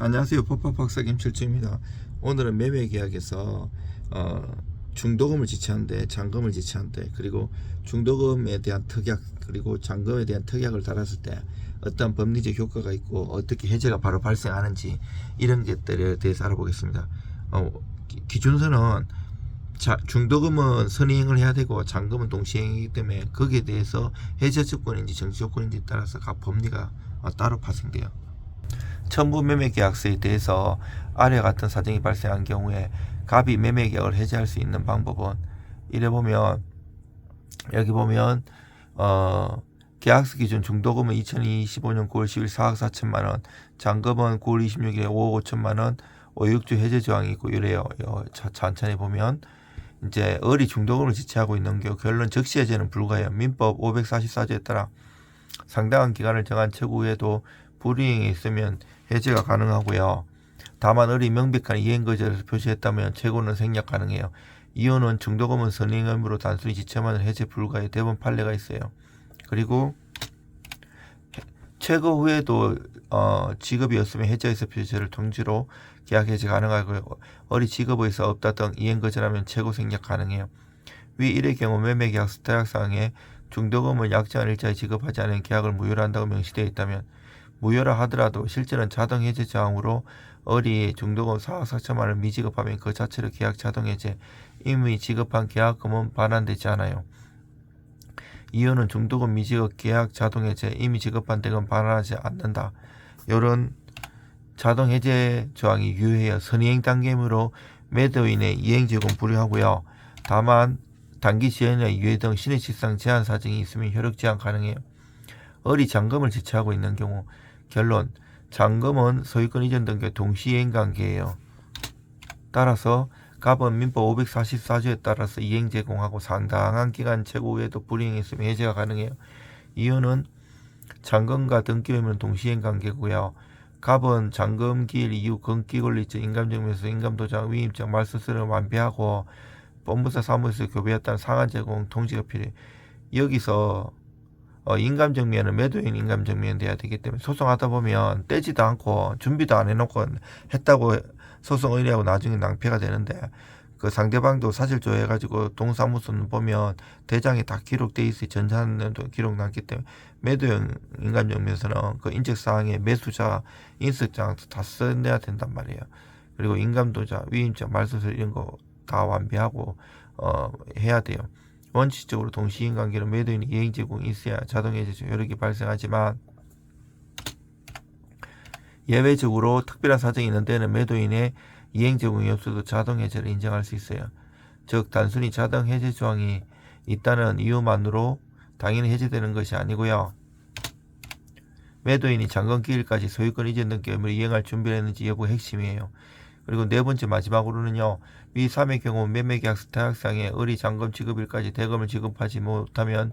안녕하세요. 법학 박사 김철주입니다. 오늘은 매매 계약에서 어, 중도금을 지체한데 잔금을 지체한데 그리고 중도금에 대한 특약 그리고 잔금에 대한 특약을 달았을 때 어떤 법리적 효과가 있고 어떻게 해제가 바로 발생하는지 이런 것들에 대해서 알아보겠습니다. 어, 기- 기준서는 자, 중도금은 선행을 해야 되고 잔금은 동시행이기 때문에 거기에 대해서 해제 조건인지 정지 조건인지 따라서 각 법리가 어, 따로 파생돼요. 첨부 매매 계약서에 대해서 아래 같은 사정이 발생한 경우에 갑이 매매 계약을 해제할 수 있는 방법은 이래 보면 여기 보면 어 계약서 기준 중도금은 2025년 9월 10일 4억 4천만 원, 잔금은 9월 26일에 5억 5천만 원, 5육주 해제 조항이 있고 이래요. 요 차- 천천히 보면 이제 어리 중도금을 지체하고 있는 경우 결론 즉시 해제는 불가해요. 민법 544조에 따라 상당한 기간을 정한 최고에도 불이행이 있으면 해제가 가능하고요. 다만 어리 명백한 이행 거절을 표시했다면 최고는 생략 가능해요. 이혼은 중도금은 선행 의무로 단순히 지체만 해제 불가의 대부분 판례가 있어요. 그리고 해- 최고 후에도 어, 직업이 없으면 해제에서 표시를 통지로 계약 해제 가능하고요. 어리 직업에서 없다 등 이행 거절하면 최고 생략 가능해요. 위 일의 경우 매매 계약 스타약상에 중도금을 약정한 일자에 지급하지 않은 계약을 무효로 한다고 명시되어 있다면 무효라 하더라도 실제는 자동 해제 조항으로 어리 중도금 4억 4천만 원을 미지급하면 그 자체로 계약 자동 해제 이미 지급한 계약금은 반환되지 않아요. 이유는 중도금 미지급 계약 자동 해제 이미 지급한 대금 반환하지 않는다. 요런 자동 해제 조항이 유효해요. 선이행 단계이므로 매도인의 이행 제공 불효하고요. 다만 단기 지연이나 유예 등 신의실상 제한 사정이 있으면 효력 제한 가능해요. 어리 잔금을 지체하고 있는 경우 결론 잔금은 소유권 이전 등의 동시이행 관계예요. 따라서 갑은 민법 544조에 따라서 이행 제공하고 상당한 기간 최고 후에도 불이행했으면 해제가 가능해요. 이유는 잔금과 등기 의무는 동시이행 관계고요. 갑은 잔금 기일 이후 건기 권리증 인감증명서 인감도장 위임장 말소서를 완비하고 본부사 사무소에서 교배했다는 상한 제공 통지가 필요해. 여기서 어, 인감증명은 매도인 인감증명이 돼야 되기 때문에 소송하다 보면 떼지도 않고 준비도 안 해놓고 했다고 소송 의뢰하고 나중에 낭패가 되는데 그 상대방도 사실 조회해가지고 동사무소는 보면 대장에 다 기록돼 있어요. 전산도 기록 남기 때문에 매도형 인감증명서는 그 인적사항에 매수자 인석장 다 써내야 된단 말이에요. 그리고 인감도자, 위임장, 말소서 이런 거 다 완비하고 어, 해야 돼요. 원칙적으로 동시인 관계로 매도인이 이행 제공이 있어야 자동 해제 효력이 발생하지만 예외적으로 특별한 사정이 있는 데는 매도인의 이행 제공이 없어도 자동 해제를 인정할 수 있어요. 즉 단순히 자동 해제 조항이 있다는 이유만으로 당연히 해제되는 것이 아니고요. 매도인이 잔금 기일까지 소유권 이전 등 의무를 이행할 준비를 했는지 여부 핵심이에요. 그리고 네 번째 마지막으로는요. 위 3의 경우 매매 계약서 타약상에 의리 잔금 지급일까지 대금을 지급하지 못하면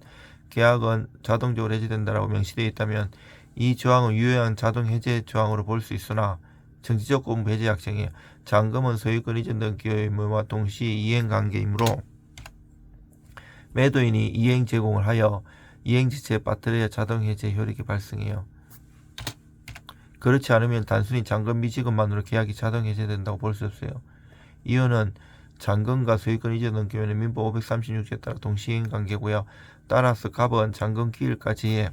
계약은 자동적으로 해제된다라고 명시되어 있다면 이 조항은 유효한 자동 해제 조항으로 볼 수 있으나 정치적 공부 해제 약정에 잔금은 소유권 이전 등 기여의 의무와 동시 이행 관계이므로 매도인이 이행 제공을 하여 이행 지체에 빠뜨려야 자동 해제 효력이 발생해요. 그렇지 않으면 단순히 잔금 미지급만으로 계약이 자동 해제된다고 볼 수 없어요. 이유는 잔금과 소유권 이전 등 경우에는 민법 536조에 따라 동시행 관계고요. 따라서 갑은 잔금 기일까지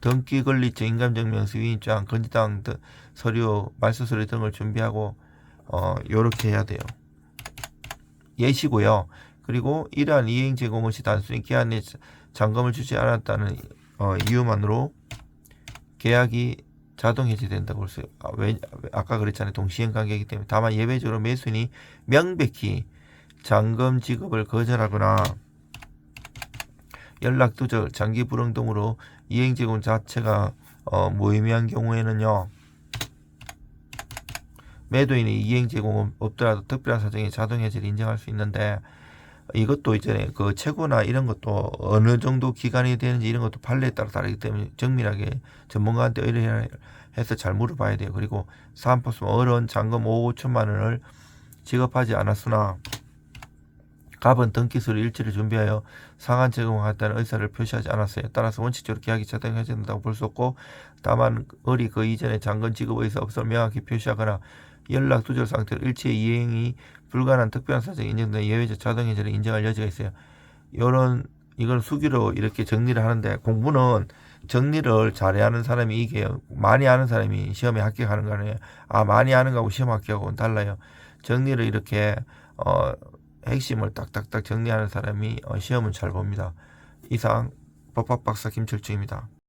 등기 권리증, 인감증명서, 위임장, 건지당 등 서류, 말소 서류 등을 준비하고 어 요렇게 해야 돼요. 예시고요. 그리고 이러한 이행 제공 없이 단순히 계약내 잔금을 주지 않았다는 어, 이유만으로 계약이 자동 해제된다고 볼 수 아, 왜, 아까 그랬잖아요. 동시행 관계이기 때문에 다만 예외적으로 매수인이 명백히 잔금 지급을 거절하거나 연락 두절, 장기 불응 등으로 이행 제공 자체가 어, 무의미한 경우에는요. 매도인이 이행 제공 없더라도 특별한 사정에 자동 해제를 인정할 수 있는데 이것도 이제 그 최고나 이런 것도 어느 정도 기간이 되는지 이런 것도 판례에 따라 다르기 때문에 정밀하게 전문가한테 의뢰해서 잘 물어봐야 돼요. 그리고 사안포스 어려운 잔금 5, 5천만 원을 지급하지 않았으나 갑은 등기소를 일지를 준비하여 상한 제공하겠다는 의사를 표시하지 않았어요. 따라서 원칙적으로 계약이 해제된다고 볼 수 없고 다만 을이 그 이전에 장건 지급 의사 없음을 명확히 표시하거나 연락 두절 상태로 일체 이행이 불가능한 특별한 사정이 인정된 예외적 자동 해제를 인정할 여지가 있어요. 요런 이건 수기로 이렇게 정리를 하는데 공부는 정리를 잘해 하는 사람이 이게요. 많이 아는 사람이 시험에 합격하는 거 아니에요. 아 많이 아는 거하고 시험 합격하고는 달라요. 정리를 이렇게 어 핵심을 딱딱딱 정리하는 사람이 어, 시험은 잘 봅니다. 이상 법학 박사 김철중입니다.